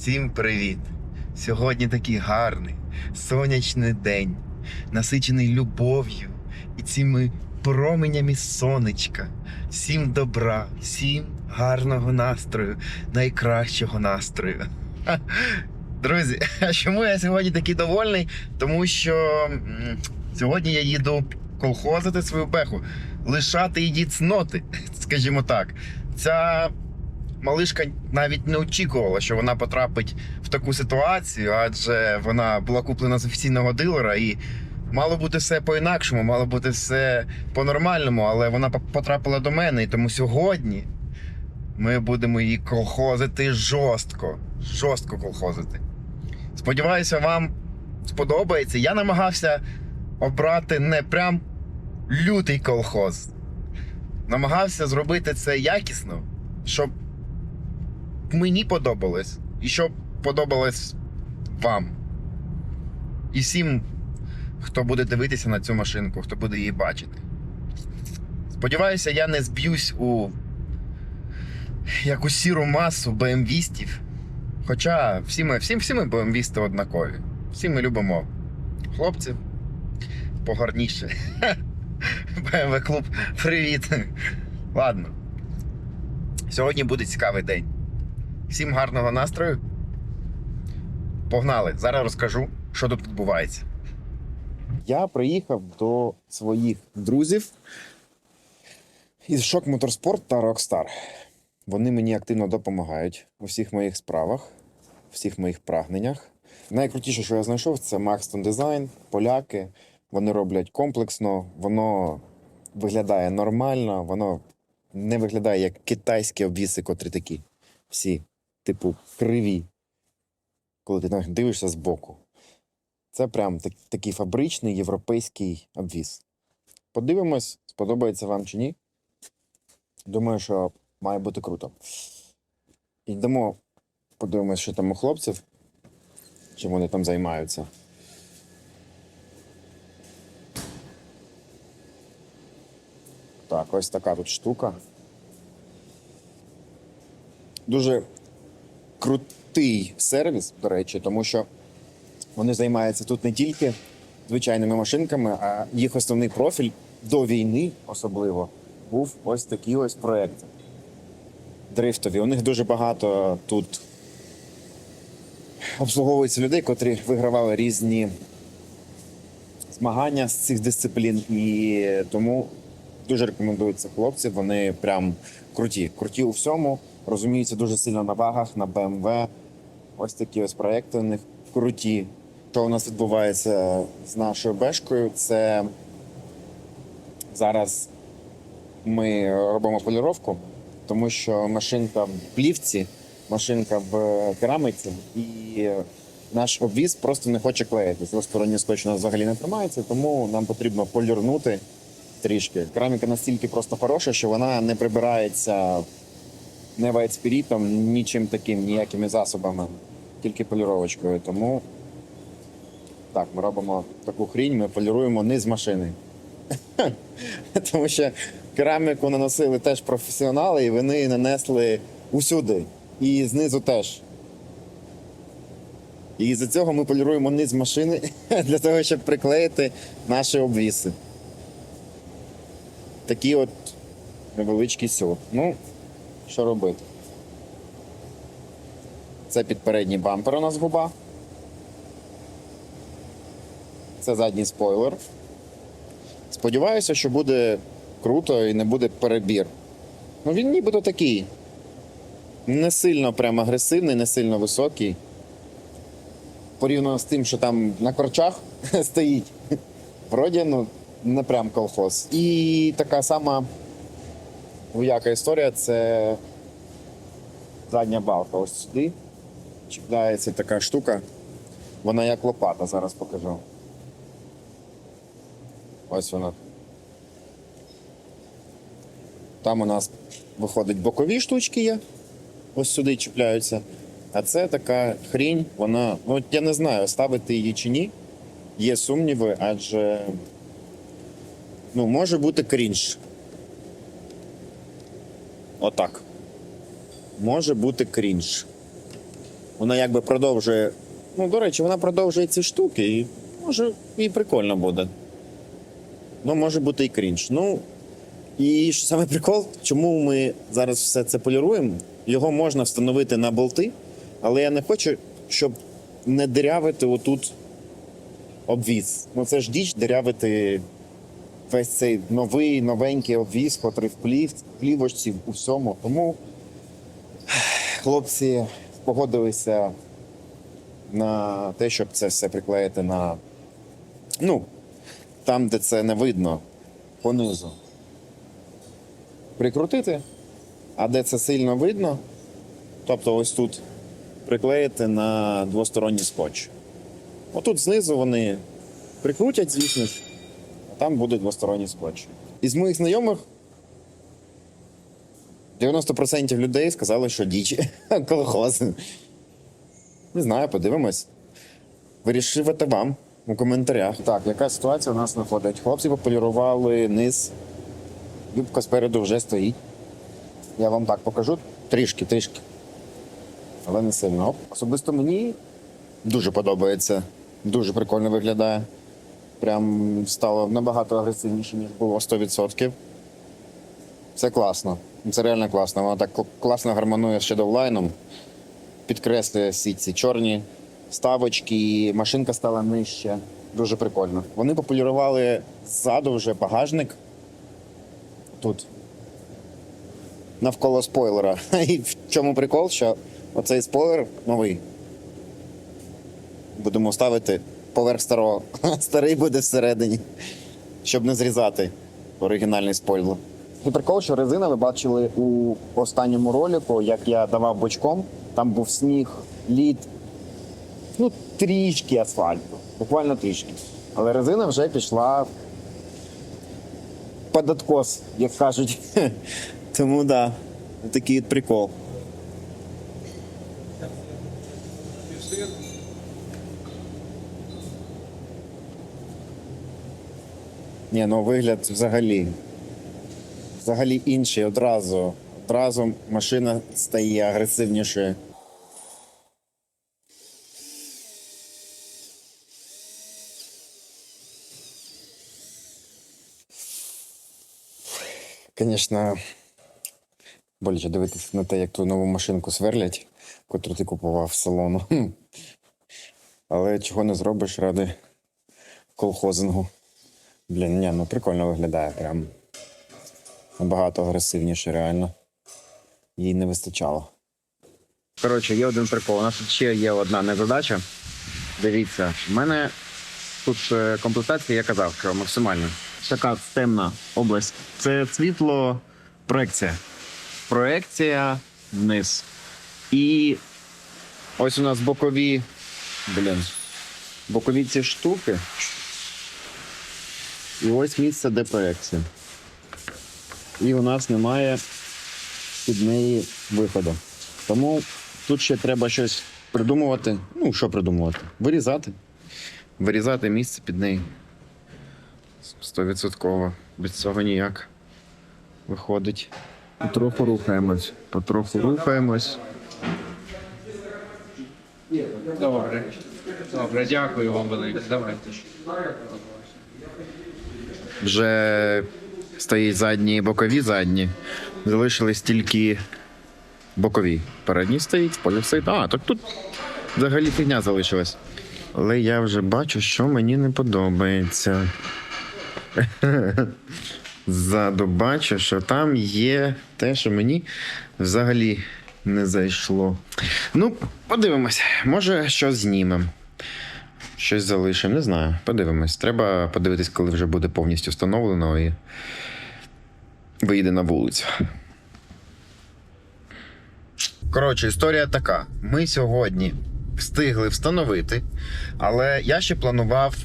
Всім привіт! Сьогодні такий гарний сонячний день, насичений любов'ю і цими променями сонечка. Всім добра, всім гарного настрою, найкращого настрою. Друзі, а чому я сьогодні такий довольний? Тому що сьогодні я їду колхозити свою беху, лишати її цноти, скажімо так. Ця малишка навіть не очікувала, що вона потрапить в таку ситуацію, адже вона була куплена з офіційного дилера і мало бути все по-інакшому, мало бути все по-нормальному, але вона потрапила до мене, і тому сьогодні ми будемо її колхозити жорстко. Жорстко колхозити. Сподіваюся, вам сподобається. Я намагався обрати не прям лютий колхоз. Намагався зробити це якісно, щоб мені подобалось і щоб подобалось вам. І всім, хто буде дивитися на цю машинку, хто буде її бачити. Сподіваюся, я не зб'юсь у якусь сіру масу БМВістів. Хоча всі ми, всі, всі ми БМВісти однакові. Всі ми любимо хлопців погарніше. БМВ клуб, привіт. Ладно. Сьогодні буде цікавий день. Всім гарного настрою. Погнали! Зараз розкажу, що тут відбувається. Я приїхав до своїх друзів із Шок Моторспорт та Rockstar. Вони мені активно допомагають у всіх моїх справах, у всіх моїх прагненнях. Найкрутіше, що я знайшов, це Maxton Design, поляки. Вони роблять комплексно, воно виглядає нормально, воно не виглядає як китайські обвіси, котрі такі всі, типу, криві, коли ти дивишся збоку. Це прям так, такий фабричний європейський обвіз. Подивимось, сподобається вам чи ні. Думаю, що має бути круто. Йдемо, подивимось, що там у хлопців, чим вони там займаються. Так, ось така тут штука. Дуже крутий сервіс, до речі, тому що вони займаються тут не тільки звичайними машинками, а їх основний профіль до війни особливо був ось такі ось проекти. Дрифтові. У них дуже багато тут обслуговується людей, котрі вигравали різні змагання з цих дисциплін. І тому дуже рекомендуються хлопці. Вони прям круті. Круті у всьому, розуміються дуже сильно на вагах, на BMW. Ось такі ось проекти у них круті. Що у нас відбувається з нашою бешкою? Це зараз ми робимо поліровку, тому що машинка в плівці, машинка в керамиці, і наш обвіз просто не хоче клеїти. Двосторонній скотч у нас взагалі не тримається, тому нам потрібно полірнути трішки. Кераміка настільки просто хороша, що вона не прибирається не вайтспірітом, нічим таким, ніякими засобами, тільки поліровочкою. Тому так, ми робимо таку хрінь, ми поліруємо низ машини. Тому що кераміку наносили теж професіонали, і вони нанесли усюди. І знизу теж. І з-за цього ми поліруємо низ машини для того, щоб приклеїти наші обвіси. Такий от невеличкий сьот. Ну, що робити? Це під передній бампер у нас губа. Це задній спойлер. Сподіваюся, що буде круто і не буде перебір. Ну він нібито такий. Не сильно прям агресивний, не сильно високий. Порівняно з тим, що там на корчах стоїть. Вроді, ну, не прям колхоз. І така сама двояка історія це задня балка. Ось сюди чіпляється така штука. Вона як лопата, зараз покажу. Ось вона. Там у нас виходить бокові штучки є. Ось сюди чіпляються. А це така хрінь, вона. Ну, я не знаю, ставити її чи ні. Є сумніви, адже ну, може бути крінж. Отак. Може бути крінж. Вона якби продовжує. Ну, до речі, вона продовжує ці штуки, і може і прикольно буде. Ну, може бути і крінж. Ну, і що саме прикол, чому ми зараз все це поліруємо? Його можна встановити на болти, але я не хочу, щоб не дирявити отут обвіз. Ну це ж діч дирявити весь цей новий, новенький обвіз, котрий в плів, плівочці, у всьому. Тому хлопці погодилися на те, щоб це все приклеїти на. Ну, там, де це не видно, понизу. Прикрутити, а де це сильно видно, тобто ось тут приклеїти на двосторонній скотч. Отут знизу вони прикрутять, звісно там буде двосторонній скотч. Із моїх знайомих 90% людей сказали, що дічі колхоз. Не знаю, подивимось. Вирішувати вам у коментарях. Так, яка ситуація у нас виходить? Хлопці пополірували низ. Юбка спереду вже стоїть. Я вам так покажу. Трішки, трішки. Але не сильно. Особисто мені дуже подобається. Дуже прикольно виглядає. Прям стало набагато агресивніше, ніж було 100%. Це класно. Це реально класно. Воно так класно гармонує з Shadowline. Підкреслює всі ці чорні ставочки, і машинка стала нижче. Дуже прикольно. Вони пополірували ззаду вже багажник. Тут. Навколо спойлера. І в чому прикол, що оцей спойлер новий. Будемо ставити поверх старого. Старий буде всередині, щоб не зрізати оригінальний спойлер. І прикол, що резина ви бачили у останньому ролику, як я давав бочком, там був сніг, лід, ну, трішки асфальту, буквально трішки. Але резина вже пішла під откос, як кажуть. Тому да, такий прикол. Ні, ну вигляд взагалі. Взагалі інший одразу. Одразу машина стає агресивнішою. Звісно, боляче дивитися на те, як ту нову машинку сверлять, котру ти купував з салону. Але чого не зробиш ради колхозингу. Блін, ні, ну прикольно виглядає прям. Набагато агресивніше, реально. Їй не вистачало. Коротше, є один прикол. У нас ще є одна незадача. Дивіться, в мене тут е, комплектація, я казав, максимально. Така темна область. Це світло проекція. Проекція вниз. І ось у нас бокові. Блін. Бокові ці штуки. І ось місце, де проекція. І у нас немає під неї виходу. Тому тут ще треба щось придумувати. Ну, що придумувати? Вирізати. Вирізати місце під неї. Стовідсотково. Без цього ніяк. Виходить. Потроху рухаємось. Потроху рухаємось. Добре. Добре, дякую вам велике. Давайте. Вже стоїть задні і бокові задні. Залишились тільки бокові. Передні стоїть, полі стоїть. А, так тут взагалі фігня залишилась. Але я вже бачу, що мені не подобається. Ззаду бачу, що там є те, що мені взагалі не зайшло. Ну, подивимось, може, щось знімемо. Щось залишимо, не знаю. Подивимось. Треба подивитись, коли вже буде повністю встановлено і вийде на вулицю. Коротше, історія така. Ми сьогодні встигли встановити, але я ще планував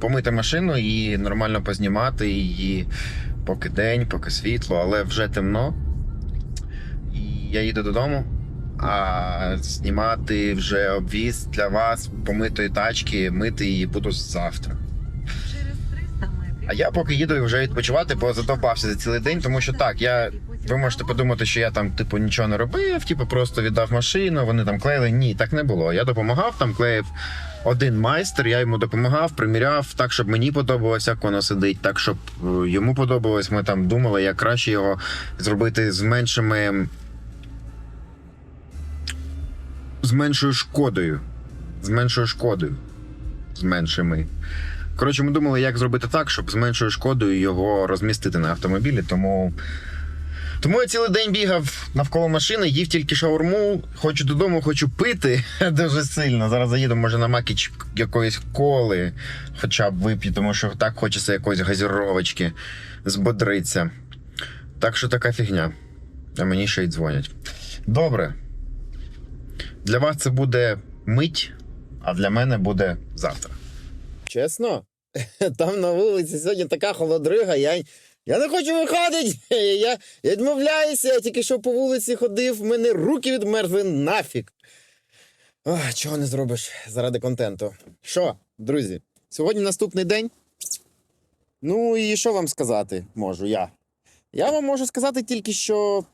помити машину і нормально познімати її поки день, поки світло, але вже темно. І я їду додому. А знімати вже обвіз для вас помитої тачки, мити її буду завтра. Через 300. А я поки їду вже відпочивати, бо задовбався за цілий день, тому що так, я Ви можете подумати, що я там, типу, нічого не робив, типу, просто віддав машину, вони там клеїли. Ні, так не було. Я допомагав, там клеїв один майстер, я йому допомагав, приміряв так, щоб мені подобалось, як воно сидить, так, щоб е, йому подобалось. Ми там думали, як краще його зробити з меншими. З меншою шкодою. З меншою шкодою. З меншими. Коротше, ми думали, як зробити так, щоб з меншою шкодою його розмістити на автомобілі. Тому, тому я цілий день бігав навколо машини, їв тільки шаурму, хочу додому, хочу пити дуже сильно. Зараз заїду, може, на макіч якоїсь коли, хоча б вип'ю, тому що так хочеться якоїсь газіровочки збодриться. Так що така фігня. А мені ще й дзвонять. Добре. Для вас це буде мить, а для мене буде завтра. Чесно, там на вулиці сьогодні така холодрига, я, я не хочу виходити. Я, я відмовляюся, я тільки що по вулиці ходив, в мене руки відмерзли нафіг. Ох, чого не зробиш заради контенту. Що, друзі, сьогодні наступний день. Ну і що вам сказати можу я? Я вам можу сказати тільки, що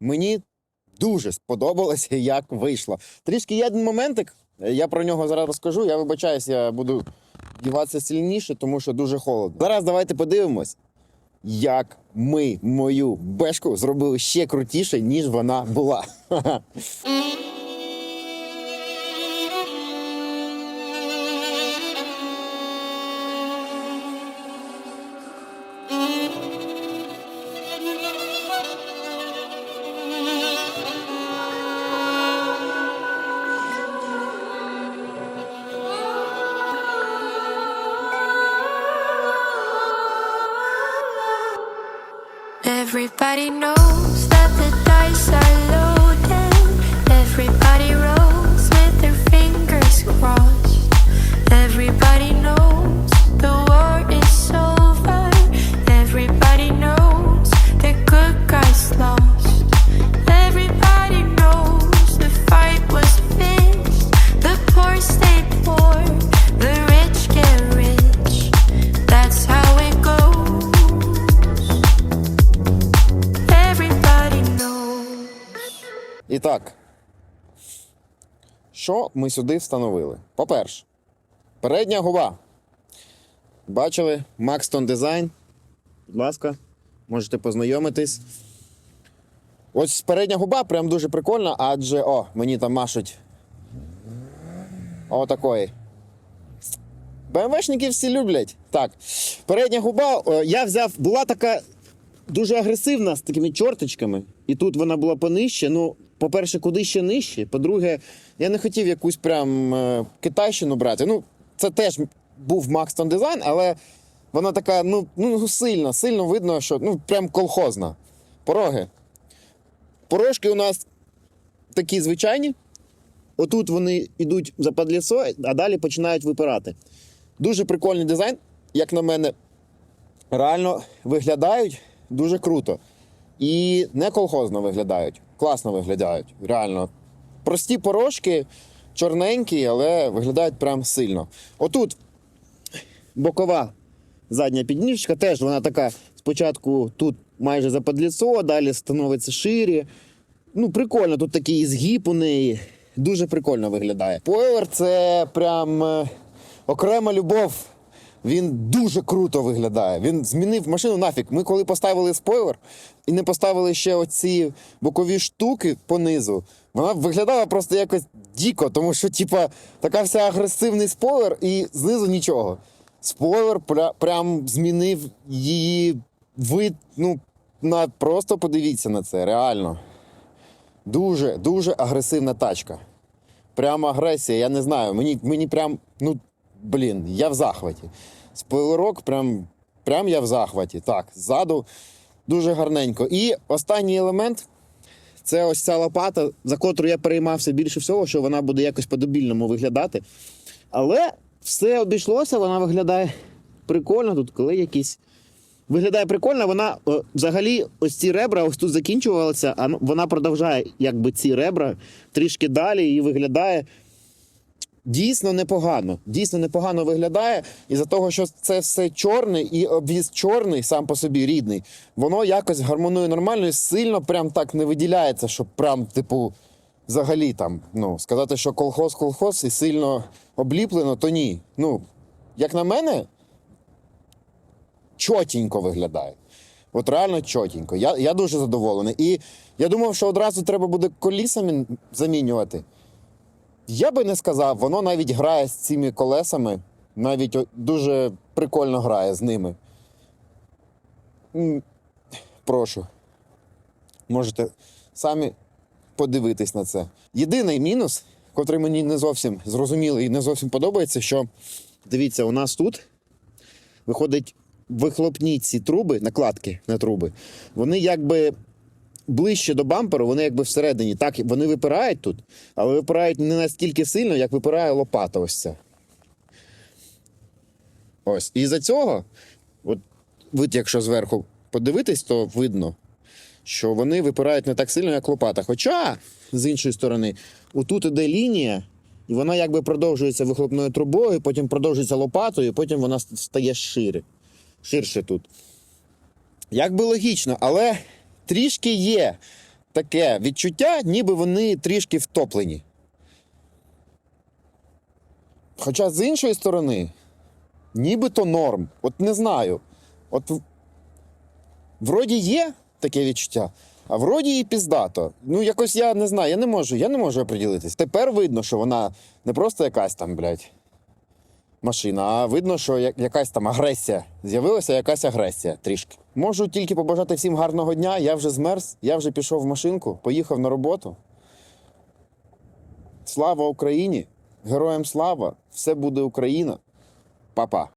мені дуже сподобалося, як вийшло. Трішки є один моментик, я про нього зараз розкажу. Я вибачаюсь, я буду діватися сильніше, тому що дуже холодно. Зараз давайте подивимось, як ми мою бешку зробили ще крутіше, ніж вона була. Everybody knows що ми сюди встановили? По-перше, передня губа. Бачили Maxton Design. Будь ласка, можете познайомитись. Ось передня губа прям дуже прикольна, адже о, мені там машуть. О, такої. БМВшники всі люблять. Так. Передня губа, о, я взяв, була така дуже агресивна з такими чорточками. І тут вона була понижче. Ну, по-перше, куди ще нижче. По-друге, я не хотів якусь прям е, китайщину брати. Ну, це теж був Maxton Design, але вона така, ну, ну сильно, сильно видно, що ну, прям колхозна. Пороги. Порожки у нас такі звичайні. Отут вони йдуть за подліцо, а далі починають випирати. Дуже прикольний дизайн, як на мене, реально виглядають дуже круто. І не колхозно виглядають. Класно виглядають. Реально. Прості порожки, чорненькі, але виглядають прям сильно. Отут бокова задня підніжка, теж вона така спочатку тут майже за подліцо, далі становиться ширі. Ну, прикольно, тут такий згиб у неї. Дуже прикольно виглядає. Спойлер це прям е, окрема любов. Він дуже круто виглядає. Він змінив машину нафіг. Ми коли поставили спойлер і не поставили ще оці бокові штуки понизу, вона виглядала просто якось діко, тому що, типа, така вся агресивний спойлер і знизу нічого. Спойлер пря- прям змінив її вид. Ну, на, просто подивіться на це, реально. Дуже, дуже агресивна тачка. Прямо агресія, я не знаю. Мені, мені прям, ну, блін, я в захваті. Спойлерок, прям, прям я в захваті. Так, ззаду дуже гарненько. І останній елемент це ось ця лопата, за котру я переймався більше всього, що вона буде якось по-добільному виглядати. Але все обійшлося, вона виглядає прикольно. Тут коли якісь. Виглядає прикольно, вона о, взагалі ось ці ребра ось тут закінчувалися, а ну, вона продовжує якби ці ребра трішки далі і виглядає дійсно непогано. Дійсно непогано виглядає. І за того, що це все чорне і обвіз чорний сам по собі рідний, воно якось гармонує нормально і сильно прям так не виділяється, щоб прям, типу, взагалі там, ну, сказати, що колхоз колхоз і сильно обліплено, то ні. Ну, як на мене, чотенько виглядає. От реально чотенько. Я, я дуже задоволений. І я думав, що одразу треба буде колісами замінювати. Я би не сказав, воно навіть грає з цими колесами, навіть дуже прикольно грає з ними. Прошу. Можете самі подивитись на це. Єдиний мінус, котрий мені не зовсім зрозумілий і не зовсім подобається, що дивіться, у нас тут виходить вихлопні ці труби, накладки на труби, вони якби ближче до бамперу, вони якби всередині. Так, вони випирають тут, але випирають не настільки сильно, як випирає лопата ось ця. Ось. І за цього, от ви, якщо зверху подивитись, то видно, що вони випирають не так сильно, як лопата. Хоча, з іншої сторони, отут іде лінія, і вона якби продовжується вихлопною трубою, потім продовжується лопатою, і потім вона стає шире. Ширше тут. Якби логічно, але трішки є таке відчуття, ніби вони трішки втоплені. Хоча з іншої сторони, нібито норм. От не знаю. От вроді є таке відчуття, а вроді і піздато. Ну, якось я не знаю, я не можу, я не можу оприділитись. Тепер видно, що вона не просто якась там, блядь, машина, а видно, що якась там агресія. З'явилася якась агресія трішки. Можу тільки побажати всім гарного дня. Я вже змерз, я вже пішов в машинку, поїхав на роботу. Слава Україні! Героям слава! Все буде Україна! Па-па!